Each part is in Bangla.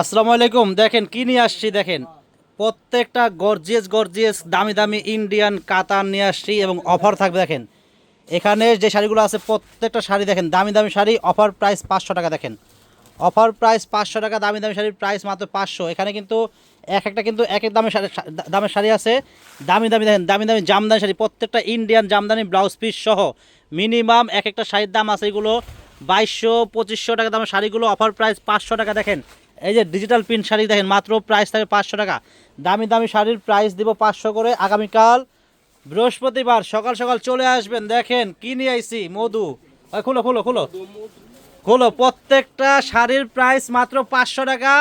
আসসালামু আলাইকুম, দেখেন কি নিয়ে আসছি, দেখেন। প্রত্যেকটা গর্জিয়াস গর্জিয়াস দামি দামি ইন্ডিয়ান কাতান নিয়ে আসছি এবং অফার থাকবে, দেখেন। এখানে যে শাড়িগুলো আছে, প্রত্যেকটা শাড়ি, দেখেন, দামি দামি শাড়ি অফার প্রাইস পাঁচশো টাকা, দেখেন। অফার প্রাইস পাঁচশো টাকা, দামি দামি শাড়ির প্রাইস মাত্র পাঁচশো। এখানে কিন্তু এক একটা কিন্তু এক এক দামের শাড়ি দামের শাড়ি আছে। দামি দামি, দেখেন, দামি দামি জামদানি শাড়ি, প্রত্যেকটা ইন্ডিয়ান জামদানি ব্লাউজ পিস সহ মিনিমাম এক একটা শাড়ির দাম আছে এগুলো বাইশশো, পঁচিশশো টাকা দামের শাড়িগুলো অফার প্রাইস পাঁচশো টাকা, দেখেন। এই যে ডিজিটাল প্রিন্ট শাড়ি দেখেন, মাত্র প্রাইস থাকে পাঁচশো টাকা। দামি দামি শাড়ির প্রাইস দিব পাঁচশো করে আগামীকাল। বৃহস্পতিবার সকাল সকাল চলে আসবেন, দেখেন কি নিয়ে আইছি, মধু। খুলো খুলো খুলো। হলো প্রত্যেকটা শাড়ির প্রাইস মাত্র পাঁচশো টাকা।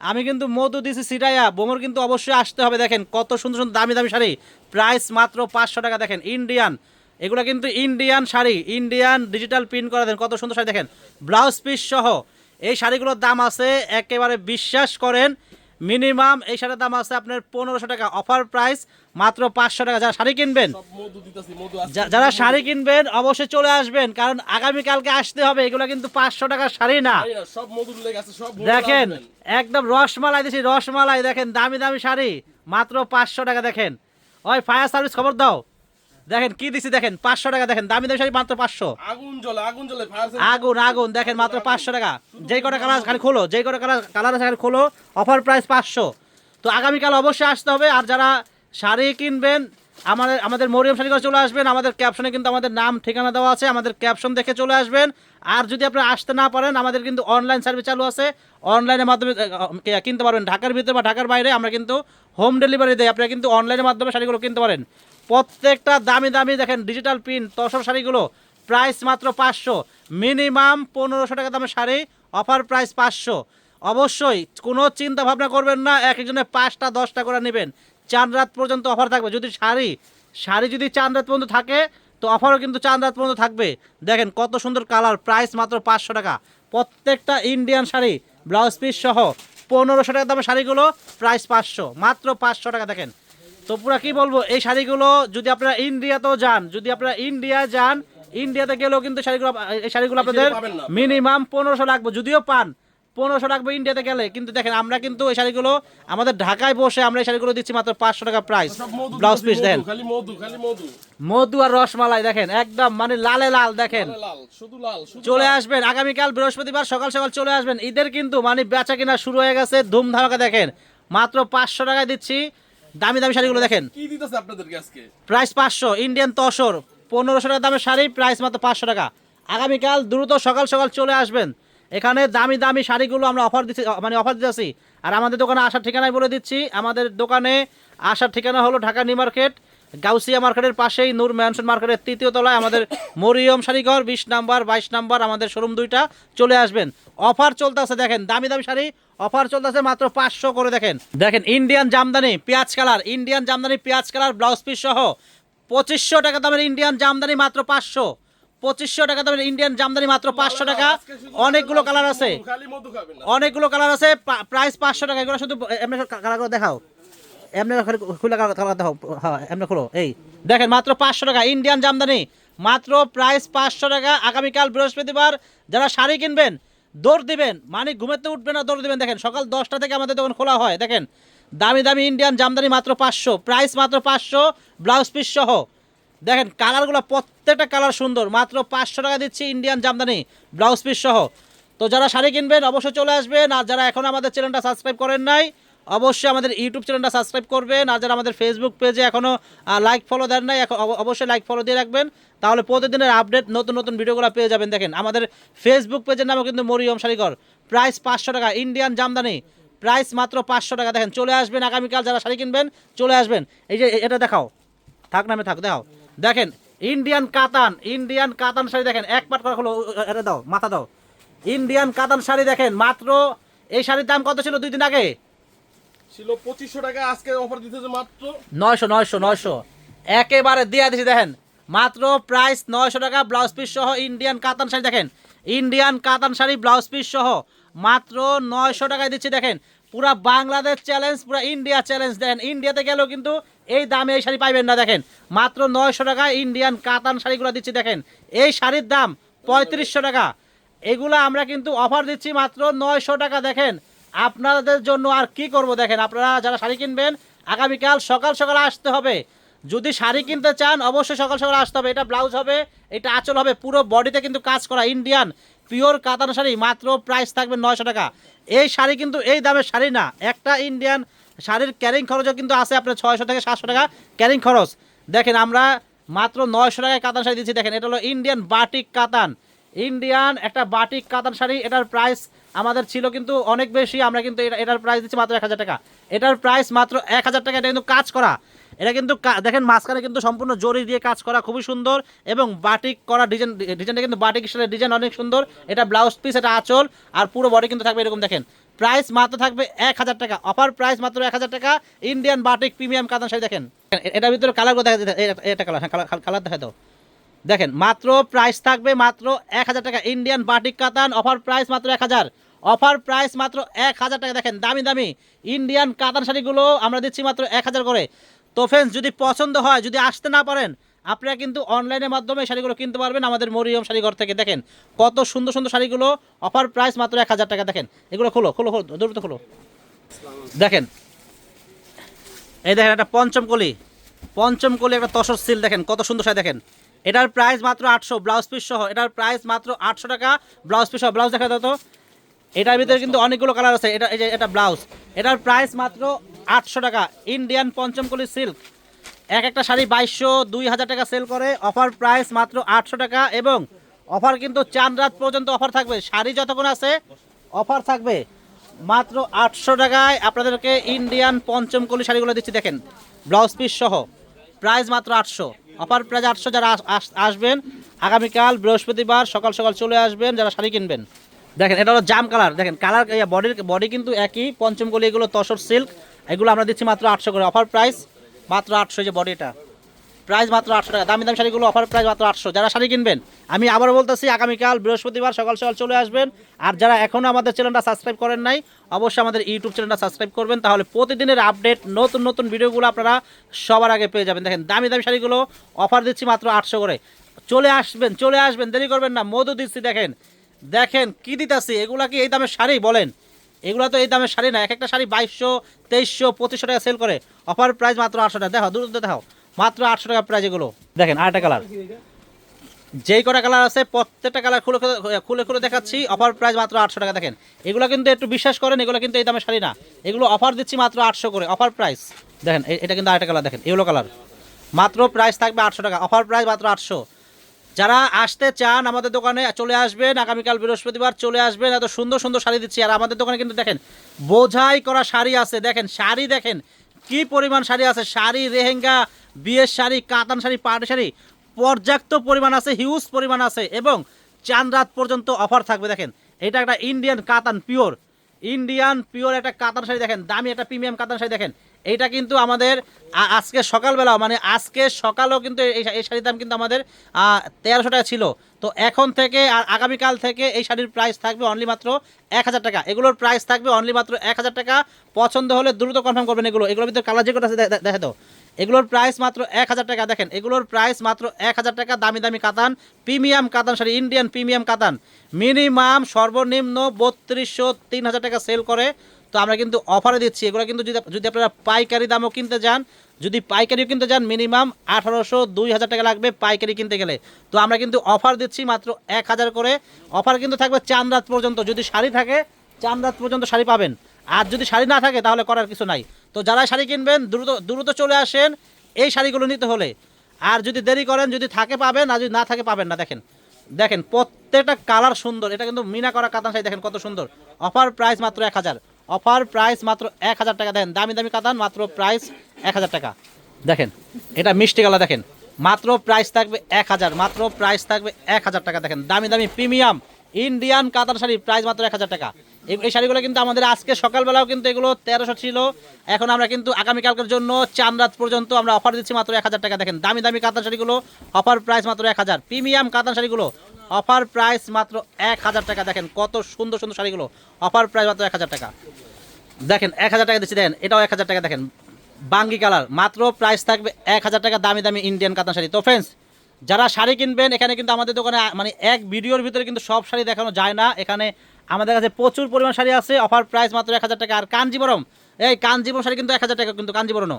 আমি কিন্তু মধু দিছি সিটাইয়া বোমর কিন্তু অবশ্যই আসতে হবে, দেখেন কত সুন্দর সুন্দর দামি দামি শাড়ি। প্রাইস মাত্র পাঁচশো টাকা, দেখেন ইন্ডিয়ান এগুলো কিন্তু Indian sari Indian digital print করা দেন কত সুন্দর শাড়ি, দেখেন। ব্লাউজ পিস সহ এই শাড়িগুলোর দাম আছে একেবারে বিশ্বাস করেন মিনিমাম এই শাড়ির দাম আছে আপনার পনেরোশো টাকা অফার প্রাইস মাত্র পাঁচশো টাকা। যারা শাড়ি কিনবেন যারা শাড়ি কিনবেন অবশ্যই চলে আসবেন কারণ আগামীকালকে আসতে হবে এগুলো কিন্তু পাঁচশো টাকার শাড়ি না। দেখেন একদম রসমালাই দিছি রসমালাই দেখেন দামি দামি শাড়ি মাত্র পাঁচশো টাকা দেখেন। ওই ফায়ার সার্ভিস খবর দাও। দেখেন কি দিছি দেখেন? পাঁচশো টাকা দেখেন দামি দামি শাড়ি মাত্র পাঁচশো। আগুন জ্বলে আগুন জ্বলে আগুন আগুন দেখেন মাত্র পাঁচশো টাকা। যেই কটা কালার খালি খোলো যেই কটা কালার কালার আছে খালি খোলো অফার প্রাইস পাঁচশো। তো আগামীকাল অবশ্যই আসতে হবে আর যারা শাড়ি কিনবেন আমাদের আমাদের মরিয়ম শাড়ি চলে আসবেন আমাদের ক্যাপশনে কিন্তু আমাদের নাম ঠিকানা দেওয়া আছে আমাদের ক্যাপশন দেখে চলে আসবেন। আর যদি আপনারা আসতে না পারেন আমাদের কিন্তু অনলাইন সার্ভিস চালু আছে। অনলাইনের মাধ্যমে কিনতে পারবেন। ঢাকার ভিতরে বা ঢাকার বাইরে আমরা কিন্তু হোম ডেলিভারি দেয় আপনারা কিন্তু অনলাইনের মাধ্যমে শাড়িগুলো কিনতে পারেন। প্রত্যেকটা দামি দামি দেখেন ডিজিটাল প্রিন্ট তসর শাড়িগুলো প্রাইস মাত্র পাঁচশো। মিনিমাম পনেরোশো টাকা দামের শাড়ি অফার প্রাইস পাঁচশো। অবশ্যই কোনো চিন্তা ভাবনা করবেন না, এক একজনের পাঁচটা, দশটা করে নেবেন। চার রাত পর্যন্ত অফার থাকবে। যদি শাড়ি শাড়ি যদি চার রাত পর্যন্ত থাকে, তো অফারও কিন্তু চার রাত পর্যন্ত থাকবে। দেখেন কত সুন্দর কালার প্রাইস মাত্র পাঁচশো টাকা। প্রত্যেকটা ইন্ডিয়ান শাড়ি ব্লাউজ পিস সহ পনেরোশো টাকা দামের শাড়িগুলো প্রাইস পাঁচশো। মাত্র পাঁচশো টাকা দেখেন। তো পুরা কি বলব এই শাড়িগুলো যদি আপনারা ইন্ডিয়াতেও যান যদি আপনারা ইন্ডিয়া যান ইন্ডিয়াতে গেলেও কিন্তু শাড়িগুলো এই শাড়িগুলো আপনাদের মিনিমাম পনেরোশো লাগবে যদিও পান পনেরোশো লাগবে ইন্ডিয়াতে গেলে। কিন্তু দেখেন আমরা কিন্তু এই শাড়িগুলো আমাদের ঢাকায় বসে আমরা এই শাড়িগুলো দিচ্ছি মাত্র পাঁচশো টাকা প্রাইস মধু ব্লাউজ পিস দেখেন। মধু, আর রসমালাই দেখেন একদম মানে লালে লাল দেখেন। চলে আসবেন আগামীকাল বৃহস্পতিবার সকাল সকাল চলে আসবেন। ঈদের কিন্তু মানে বেচা কিনা শুরু হয়ে গেছে ধুমধামাকা দেখেন। মাত্র পাঁচশো টাকায় দিচ্ছি দামি দামি শাড়িগুলো দেখেন। কি দিতেছে আপনাদেরকে আজকে? প্রাইস পাঁচশো ইন্ডিয়ান তসর পনেরোশো টাকা দামের শাড়ি প্রাইস মাত্র পাঁচশো টাকা। আগামীকাল দ্রুত সকাল সকাল চলে আসবেন। এখানে দামি দামি শাড়িগুলো আমরা অফার দিচ্ছি মানে অফার দিতেছি আর আমাদের দোকানে আসার ঠিকানায় বলে দিচ্ছি আমাদের দোকানে আসার ঠিকানা হলো ঢাকা নিউ মার্কেট গাউসিয়া মার্কেটের পাশেই নূর ম্যানশন মার্কেটের তৃতীয় তলায় আমাদের মরিয়ম শাড়িঘর বিশ নাম্বার বাইশ নাম্বার আমাদের শোরুম দুইটা চলে আসবেন। অফার চলতেছে দেখেন দামি দামি শাড়ি অফার চলতেছে মাত্র পাঁচশো করে দেখেন। দেখেন ইন্ডিয়ান জামদানি পেঁয়াজ কালার ইন্ডিয়ান জামদানি পেঁয়াজ কালার ব্লাউজ পিস সহ পঁচিশশো টাকা দামের ইন্ডিয়ান জামদানি মাত্র পাঁচশো। পঁচিশশো টাকা দামের ইন্ডিয়ান জামদানি মাত্র পাঁচশো টাকা। অনেকগুলো কালার আছে। অনেকগুলো কালার আছে প্রাইস পাঁচশো টাকা এগুলো শুধু এমনি কালার দেখাও। এমনি খুলে দেখাও হ্যাঁ এমনি খুলো। এই, দেখেন মাত্র পাঁচশো টাকা ইন্ডিয়ান জামদানি। মাত্র প্রাইস পাঁচশো টাকা, আগামীকাল বৃহস্পতিবার যারা শাড়ি কিনবেন, দৌড় দিবেন মানে ঘুমেতে উঠবেন না, দৌড় দিবেন। দেখেন, সকাল দশটা থেকে আমাদের দোকান খোলা হয়, দেখেন। দামি দামি ইন্ডিয়ান জামদানি মাত্র পাঁচশো প্রাইস মাত্র পাঁচশো ব্লাউজ পিস সহ। দেখেন, কালারগুলো প্রত্যেকটা কালার সুন্দর, মাত্র পাঁচশো টাকা দিচ্ছি ইন্ডিয়ান জামদানি ব্লাউজ পিস সহ। তো যারা শাড়ি কিনবেন, অবশ্যই চলে আসবেন, আর যারা এখন আমাদের চ্যানেলটা সাবস্ক্রাইব করেন নাই অবশ্যই আমাদের ইউটিউব চ্যানেলটা সাবস্ক্রাইব করবেন। আর যারা আমাদের ফেসবুক পেজে এখনও লাইক ফলো দেন নাই অবশ্যই লাইক ফলো দিয়ে রাখবেন। তাহলে প্রতিদিনের আপডেট নতুন নতুন ভিডিওগুলো পেয়ে যাবেন। দেখেন, আমাদের ফেসবুক পেজের নামও কিন্তু মরিয়ম শাড়িঘর প্রাইস পাঁচশো টাকা ইন্ডিয়ান জামদানি। প্রাইস মাত্র পাঁচশো টাকা। দেখেন, চলে আসবেন আগামীকাল যারা শাড়ি কিনবেন, চলে আসবেন। এই যে এটা দেখাও। থাক নামে থাক, দেখাও। দেখেন ইন্ডিয়ান কাতান ইন্ডিয়ান কাতান শাড়ি দেখেন, এক পাট করে হলো এটা দাও, মাথা দাও। ইন্ডিয়ান কাতান শাড়ি দেখেন, মাত্র এই শাড়ির দাম কত ছিল দুই দিন আগে? ছিল পঁচিশশো টাকা, আজকে অফার দিতেছে মাত্র নয়শো নয়শো নয়শো। একেবারে দিয়ে দিছি দেখেন। মাত্র প্রাইস নয়শো টাকা ব্লাউজ পিস সহ ইন্ডিয়ান কাতান শাড়ি, দেখেন। ইন্ডিয়ান কাতান শাড়ি ব্লাউজ পিস সহ মাত্র নয়শো টাকায় দিচ্ছি, দেখেন। পুরা বাংলাদেশ চ্যালেঞ্জ পুরা ইন্ডিয়া চ্যালেঞ্জ দেখেন। ইন্ডিয়াতে গেলেও কিন্তু এই দামে এই শাড়ি পাইবেন না, দেখেন। মাত্র নয়শো টাকা ইন্ডিয়ান কাতান শাড়িগুলো দিচ্ছি, দেখেন। এই শাড়ির দাম পঁয়ত্রিশশো টাকা। এগুলো আমরা কিন্তু অফার দিচ্ছি মাত্র নয়শো টাকা, দেখেন। আপনাদের জন্য আর কি করব দেখেন, আপনারা যারা শাড়ি কিনবেন, আগামীকাল সকাল সকাল আসতে হবে। যদি শাড়ি কিনতে চান, অবশ্যই সকাল সকাল আসতে হবে। এটা ব্লাউজ হবে, এটা আঁচল হবে, পুরো বডিতে কিন্তু কাজ করা ইন্ডিয়ান পিওর কাতান শাড়ি, মাত্র প্রাইস থাকবে নয়শো টাকা। এই শাড়ি কিন্তু এই দামের শাড়ি না, একটা ইন্ডিয়ান শাড়ির ক্যারিং খরচও কিন্তু আছে আপনার ছয়শো থেকে সাতশো টাকা ক্যারিং খরচ। দেখেন আমরা মাত্র নয়শো টাকায় কাতান শাড়ি দিচ্ছি, দেখেন, এটা হলো ইন্ডিয়ান বাটিক কাতান। ইন্ডিয়ান একটা বাটিক কাতান শাড়ি, এটার প্রাইস আমাদের ছিল কিন্তু অনেক বেশি, আমরা কিন্তু এটা- এটার প্রাইস দিচ্ছি মাত্র এক হাজার টাকা। এটার প্রাইস মাত্র এক হাজার টাকা, এটা কিন্তু কাজ করা। এটা কিন্তু দেখেন, মাঝখানে কিন্তু সম্পূর্ণ জরি দিয়ে কাজ করা খুবই সুন্দর এবং বাটিক করা ডিজাইন ডিজাইনটা কিন্তু বাটিক স্টাইলের ডিজাইন অনেক সুন্দর। এটা ব্লাউজ পিস এটা আঁচল, আর পুরো বডি কিন্তু থাকবে এরকম, দেখেন। প্রাইস মাত্র থাকবে এক হাজার টাকা অফার প্রাইস মাত্র এক হাজার টাকা Indian batik premium katan sari, দেখেন। এটার ভিতরে কালারগুলো দেখা যায় এটা কালার হ্যাঁ কালার কালার দেখা দাও। দেখেন, মাত্র প্রাইস থাকবে মাত্র এক হাজার টাকা Indian batik katan offer price মাত্র এক হাজার। অফার প্রাইস মাত্র এক হাজার টাকা। দেখেন, দামি দামি ইন্ডিয়ান কাতান শাড়িগুলো আমরা দিচ্ছি মাত্র এক হাজার করে। তো ফ্রেন্ডস যদি পছন্দ হয়, যদি আসতে না পারেন, আপনারা কিন্তু অনলাইনের মাধ্যমে শাড়িগুলো কিনতে পারবেন আমাদের মরিয়ম শাড়িঘর থেকে। দেখেন, কত সুন্দর সুন্দর শাড়িগুলো, অফার প্রাইস মাত্র এক হাজার টাকা। দেখেন, এগুলো খোলো খোলো খোলো, দ্রুত খোলো। দেখেন, এই দেখেন একটা পঞ্চম কলি পঞ্চম কলি একটা তসর সিল দেখেন, কত সুন্দর শাড়ি, দেখেন। এটার প্রাইস মাত্র আটশো ব্লাউজ পিস সহ, এটার প্রাইস মাত্র আটশো টাকা ব্লাউজ পিস সহ। ব্লাউজ দেখা দাও তো। এটার ভিতরে কিন্তু অনেকগুলো কালার আছে। এটা এই যে এটা ব্লাউজ এটার প্রাইস মাত্র আটশো টাকা। ইন্ডিয়ান পঞ্চমকলি সিল্ক এক একটা শাড়ি বাইশশো দুই হাজার টাকা সেল করে। অফার প্রাইস মাত্র আটশো টাকা এবং অফার কিন্তু চাঁদ রাত পর্যন্ত অফার থাকবে। শাড়ি যতক্ষণ আছে অফার থাকবে মাত্র আটশো টাকায়। আপনাদেরকে ইন্ডিয়ান পঞ্চমকলি শাড়িগুলো দিচ্ছি দেখেন। ব্লাউজ পিস সহ। প্রাইস মাত্র আটশো। অফার প্রাইস আটশো যারা আস- আস- আসবেন আগামীকাল বৃহস্পতিবার সকাল সকাল চলে আসবেন যারা শাড়ি কিনবেন। দেখেন, এটা হলো জাম কালার। দেখেন, কালার বডির বডি কিন্তু একই পঞ্চমকলি এগুলো তসর সিল্ক এগুলো আমরা দিচ্ছি মাত্র আটশো করে অফার প্রাইস মাত্র আটশো যে বডিটা প্রাইস মাত্র আটশো টাকা। দামি দামি শাড়িগুলো অফার প্রাইস মাত্র আটশো। যারা শাড়ি কিনবেন, আমি আবার বলতেছি, আগামীকাল বৃহস্পতিবার সকাল সকাল চলে আসবেন। আর যারা এখনও আমাদের চ্যানেলটা সাবস্ক্রাইব করেন নাই, অবশ্যই আমাদের ইউটিউব চ্যানেলটা সাবস্ক্রাইব করবেন। তাহলে প্রতিদিনের আপডেট নতুন নতুন ভিডিওগুলো আপনারা সবার আগে পেয়ে যাবেন। দেখেন, দামি দামি শাড়িগুলো অফার দিচ্ছি মাত্র আটশো করে। চলে আসবেন চলে আসবেন, দেরি করবেন না। মধু দিচ্ছি, দেখেন। দেখেন কি দিতেছি? এগুলা কি এই দামের শাড়ি বলেন? এগুলো তো এই দামের শাড়ি না এক একটা শাড়ি বাইশশো, তেইশশো, পঁচিশশো টাকা সেল করে। অফার প্রাইস মাত্র আটশো টাকা। দেখো দূর দেখাও। মাত্র আটশো টাকা প্রাইস এগুলো। দেখেন, আরেকটা কালার যেই কটা কালার আছে, প্রত্যেকটা কালার খুলে খুলে- খুলে দেখাচ্ছি। অফার প্রাইস মাত্র আটশো টাকা। দেখেন, এগুলো কিন্তু একটু বিশ্বাস করেন, এগুলো কিন্তু এই দামে শাড়ি না। এগুলো অফার দিচ্ছি মাত্র আটশো করে। অফার প্রাইস দেখেন এটা কিন্তু আরেকটা কালার দেখেন এগুলো কালার মাত্র প্রাইস থাকবে আটশো টাকা। অফার প্রাইস মাত্র আটশো। যারা আসতে চান আমাদের দোকানে চলে আসবেন, আগামীকাল বৃহস্পতিবার চলে আসবেন। এত সুন্দর সুন্দর শাড়ি দিচ্ছি। আর আমাদের দোকানে কিন্তু দেখেন, বোঝাই করা শাড়ি আছে। দেখেন, শাড়ি দেখেন, কি পরিমাণ শাড়ি আছে। শাড়ি রেহেঙ্গা বিয়ের শাড়ি, কাতান শাড়ি, পাটি শাড়ি, পর্যাপ্ত পরিমাণ আছে হিউজ পরিমাণ আছে এবং চাঁদ রাত পর্যন্ত অফার থাকবে। দেখেন, এটা একটা ইন্ডিয়ান কাতান পিওর ইন্ডিয়ান পিওর একটা কাতান শাড়ি দেখেন, দামি একটা প্রিমিয়াম কাতান শাড়ি দেখেন। এইটা কিন্তু আমাদের আজকে সকালবেলা মানে আজকে সকালেও কিন্তু এই শাড়ির দাম কিন্তু আমাদের তেরোশো টাকা ছিল। তো এখন থেকে আর আগামীকাল থেকে এই শাড়ির প্রাইস থাকবে অনলি মাত্র এক হাজার টাকা। এগুলোর প্রাইস থাকবে অনলি মাত্র এক হাজার টাকা। পছন্দ হলে দ্রুত কনফার্ম করবেন এগুলো। এগুলোর ভিতরে কালার যে কটা আছে দেখে দাও। এগুলোর প্রাইস মাত্র এক হাজার টাকা। দেখেন, এগুলোর প্রাইস মাত্র এক হাজার টাকা। দামি দামি katan premium katan sari Indian premium katan. Minimum সর্বনিম্ন বত্রিশশো তিন হাজার টাকা সেল করে। তো আমরা কিন্তু অফারে দিচ্ছি। এগুলো কিন্তু যদি যদি আপনারা পাইকারি দামও কিনতে যান যদি পাইকারিও কিনতে যান মিনিমাম আঠারোশো, দুই হাজার টাকা লাগবে পাইকারি কিনতে গেলে। তো আমরা কিন্তু অফার দিচ্ছি মাত্র এক হাজার করে। অফার কিন্তু থাকবে চাঁদ রাত পর্যন্ত। যদি শাড়ি থাকে চাঁদ রাত পর্যন্ত শাড়ি পাবেন। আর যদি শাড়ি না থাকে, তাহলে করার কিছু নাই। তো যারা শাড়ি কিনবেন, দ্রুত দ্রুত চলে আসেন এই শাড়িগুলো নিতে হলে। আর যদি দেরি করেন, যদি থাকে পাবেন, আর যদি না থাকে পাবেন না। দেখেন দেখেন, প্রত্যেকটা কালার সুন্দর। এটা কিন্তু মিনা করা কাতান শাড়ি, দেখেন কত সুন্দর। অফার প্রাইস মাত্র এক হাজার। অফার প্রাইস মাত্র এক হাজার টাকা। দেখেন, দামি দামি কাতান, মাত্র প্রাইস এক হাজার টাকা। দেখেন, এটা মিষ্টি কালার, দেখেন। মাত্র প্রাইস থাকবে এক হাজার, মাত্র প্রাইস থাকবে এক হাজার টাকা। দেখেন, দামি দামি premium Indian katan sari price মাত্র এক হাজার টাকা। এই শাড়িগুলো কিন্তু আমাদের আজকে সকালবেলাও কিন্তু এগুলো তেরোশো ছিল। এখন আমরা কিন্তু আগামীকালকের জন্য চাঁদ রাত পর্যন্ত আমরা অফার দিচ্ছি মাত্র এক হাজার টাকা। দেখেন, দামি দামি কাতান শাড়িগুলো, অফার প্রাইস মাত্র এক হাজার। প্রিমিয়াম কাতান শাড়িগুলো অফার প্রাইস মাত্র এক হাজার টাকা। দেখেন কত সুন্দর সুন্দর শাড়িগুলো। অফার প্রাইস মাত্র এক হাজার টাকা। দেখেন এক হাজার টাকা দিচ্ছি, দেখেন, এটাও এক হাজার টাকা, দেখেন, বাঙ্গি কালার। মাত্র প্রাইস থাকবে এক হাজার টাকা দামি দামি ইন্ডিয়ান কাতান শাড়ি। তো ফ্রেন্ডস যারা শাড়ি কিনবেন, এখানে কিন্তু আমাদের দোকানে মানে এক ভিডিওর ভিতরে কিন্তু সব শাড়ি দেখানো যায় না। এখানে আমাদের কাছে প্রচুর পরিমাণ শাড়ি আছে। অফার প্রাইস মাত্র এক হাজার টাকা। আর কাঞ্জিবরম, এই কাঞ্জিবরম শাড়ি কিন্তু এক হাজার টাকা, কিন্তু কাঞ্জিবরমও।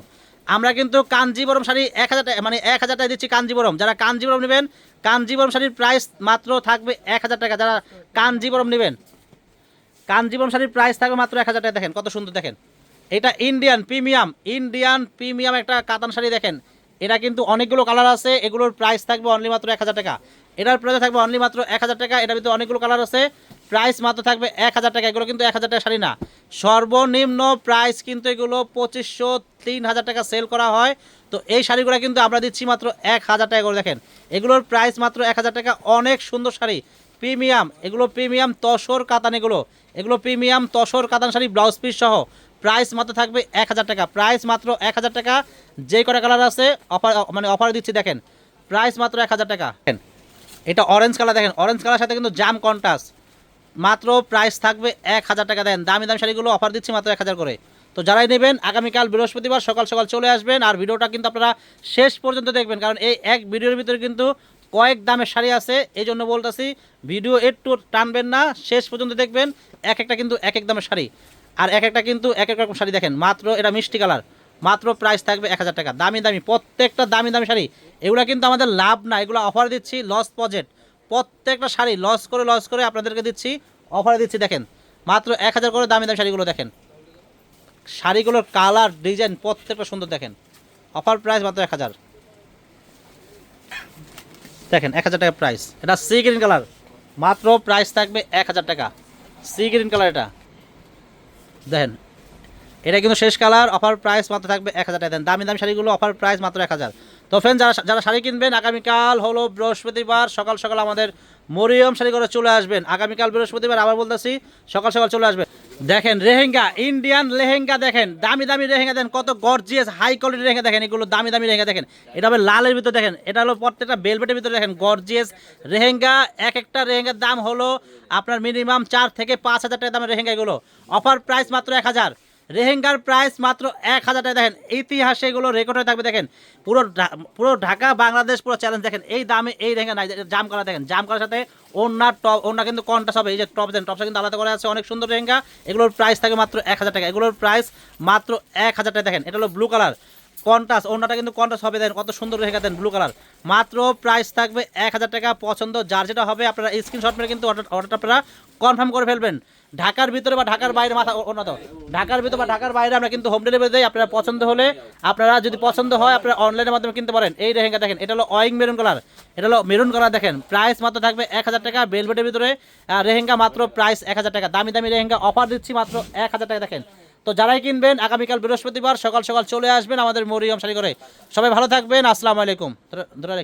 আমরা কিন্তু কাঞ্জিবরম শাড়ি এক হাজার মানে এক হাজার টাকা দিচ্ছি কাঞ্জিবরম। যারা কাঞ্জিবরম নেবেন, কাঞ্জিবরম শাড়ির প্রাইস মাত্র থাকবে এক হাজার টাকা। যারা কাঞ্জিবরম নেবেন, কাঞ্জিবরম শাড়ির প্রাইস থাকবে মাত্র এক হাজার টাকা। দেখেন, কত সুন্দর দেখেন। এটা ইন্ডিয়ান প্রিমিয়াম ইন্ডিয়ান প্রিমিয়াম একটা কাতান শাড়ি দেখেন। এটা কিন্তু অনেকগুলো কালার আছে, এগুলোর প্রাইস থাকবে অনলি মাত্র এক হাজার টাকা। এটার প্রাইস থাকবে অনলি মাত্র এক হাজার টাকা। এটার ভিতরে অনেকগুলো কালার আছে। প্রাইস মাত্র থাকবে এক হাজার টাকা। এগুলো কিন্তু এক হাজার টাকা শাড়ি না। সর্বনিম্ন প্রাইস কিন্তু এগুলো পঁচিশশো, তিন হাজার টাকা সেল করা হয়। তো এই শাড়িগুলো কিন্তু আমরা দিচ্ছি মাত্র এক হাজার টাকা করে। দেখেন, এগুলোর প্রাইস মাত্র এক হাজার টাকা। অনেক সুন্দর শাড়ি। প্রিমিয়াম, এগুলো প্রিমিয়াম তসর কাতান এগুলো। এগুলো premium tussar katan sari, blouse piece সহ। প্রাইস মাত্র থাকবে এক হাজার টাকা। প্রাইস মাত্র এক হাজার টাকা। যে কটা কালার আছে, অফার মানে অফার দিচ্ছি, দেখেন। প্রাইস মাত্র এক হাজার টাকা। এটা অরেঞ্জ কালার দেখেন। অরেঞ্জ কালার সাথে কিন্তু জাম কন্টাস মাত্র প্রাইস থাকবে এক হাজার টাকা দেন। দামি দামি শাড়িগুলো অফার দিচ্ছি মাত্র এক হাজার করে। তো যারাই নেবেন, আগামীকাল বৃহস্পতিবার সকাল সকাল চলে আসবেন আর ভিডিওটা কিন্তু আপনারা শেষ পর্যন্ত দেখবেন, কারণ এই এক ভিডিওর ভিতরে কিন্তু কয়েক দামের শাড়ি আছে। এই জন্য বলতেছি, ভিডিও একটু টানবেন না, শেষ পর্যন্ত দেখবেন, এক একটা কিন্তু এক এক দামের শাড়ি। আর এক একটা কিন্তু এক এক রকম শাড়ি দেখেন, মাত্র এটা মিষ্টি কালার। মাত্র প্রাইস থাকবে এক হাজার টাকা। দামি দামি, প্রত্যেকটা দামি দামি শাড়ি। এগুলো কিন্তু আমাদের লাভ না, এগুলো অফার দিচ্ছি লস প্রজেক্ট প্রত্যেকটা শাড়ি লস করে লস করে আপনাদেরকে দিচ্ছি, অফারে দিচ্ছি, দেখেন। মাত্র এক হাজার করে দামি দামি শাড়িগুলো, দেখেন। শাড়িগুলোর কালার, ডিজাইন প্রত্যেকটা সুন্দর, দেখেন। অফার প্রাইস মাত্র এক হাজার। দেখেন, এক হাজার টাকা প্রাইস। এটা সি গ্রিন কালার। মাত্র প্রাইস থাকবে এক হাজার টাকা। সি গ্রিন কালার এটা। দেখেন, এটা কিন্তু শেষ কালার। অফার প্রাইস মাত্র থাকবে এক হাজার টাকা। দেন দামি দামি শাড়িগুলো অফার প্রাইস মাত্র এক হাজার। তো ফ্রেন্ড যারা যারা শাড়ি কিনবেন, আগামীকাল হলো বৃহস্পতিবার, সকাল সকাল আমাদের মরিয়ম শাড়ি করে চলে আসবেন। আগামীকাল বৃহস্পতিবার আবার বলতেছি, সকাল সকাল চলে আসবেন। দেখেন রেহেঙ্গা ইন্ডিয়ান লেহেঙ্গা দেখেন, দামি দামি রেহেঙ্গা দেখেন, কত গর্জিয়াস হাই কোয়ালিটি রেহেঙ্গা দেখেন, এগুলো দামি দামি রেহেঙ্গা দেখেন। এটা হবে লালের ভিতরে দেখেন, এটা হলো প্রত্যেকটা বেলভেটের ভিতরে দেখেন গর্জিয়াস রেহেঙ্গা এক একটা রেহেঙ্গার দাম হলো আপনার মিনিমাম চার থেকে পাঁচ হাজার টাকা দামের রেহেঙ্গা এগুলো। অফার প্রাইস মাত্র এক হাজার। রেহেঙ্গার প্রাইস মাত্র এক হাজার টাকা। দেখেন, ইতিহাসে এগুলো রেকর্ড হয়ে থাকবে, দেখেন, পুরো পুরো ঢাকা, বাংলাদেশ, পুরো চ্যালেঞ্জ দেখেন, এই দামে এই রেহেঙ্গা নাই জাম করা দেখেন, জাম করার সাথে ওনার টপ ওনার কিন্তু কন্টাস হবে, এই যে টপ দেন টপটা কিন্তু আলাদা করা আছে, অনেক সুন্দর রেহেঙ্গা। এগুলোর প্রাইস থাকে মাত্র এক হাজার টাকা। এগুলোর প্রাইস মাত্র এক হাজার টাকা, দেখেন, এটা হলো ব্লু কালার কন্টাস ওনাটা কিন্তু কন্টাস হবে দেন কত সুন্দর রেখে দেন ব্লু কালার মাত্র প্রাইস থাকবে এক হাজার টাকা, পছন্দ, যার যেটা হবে, আপনারা স্ক্রিনশট মেরে কিন্তু অর্ডার অর্ডারটা আপনারা কনফার্ম করে ফেলবেন। ঢাকার ভিতরে বা ঢাকার বাইরে মাথা উন্নত ঢাকার ভিতরে বা ঢাকার বাইরে আমরা কিন্তু হোম ডেলিভারি দেই। আপনারা পছন্দ হলে আপনারা যদি পছন্দ হয়, আপনারা অনলাইনের মাধ্যমে কিনতে পারেন। এই রেহেঙ্গা দেখেন, এটা হলো অয়িং মেরুন কালার এটা হলো মেরুন কালার দেখেন। প্রাইস মাত্র থাকবে এক হাজার টাকা। বেলভেটের ভিতরে রেহেঙ্গা মাত্র প্রাইস এক হাজার টাকা। দামি দামি রেহেঙ্গা অফার দিচ্ছি মাত্র এক হাজার টাকা দেখেন। তো যারাই কিনবেন, আগামীকাল বৃহস্পতিবার সকাল সকাল চলে আসবেন আমাদের মরিয়ম শাড়ি করে সবাই ভালো থাকবেন। আসসালামু আলাইকুম।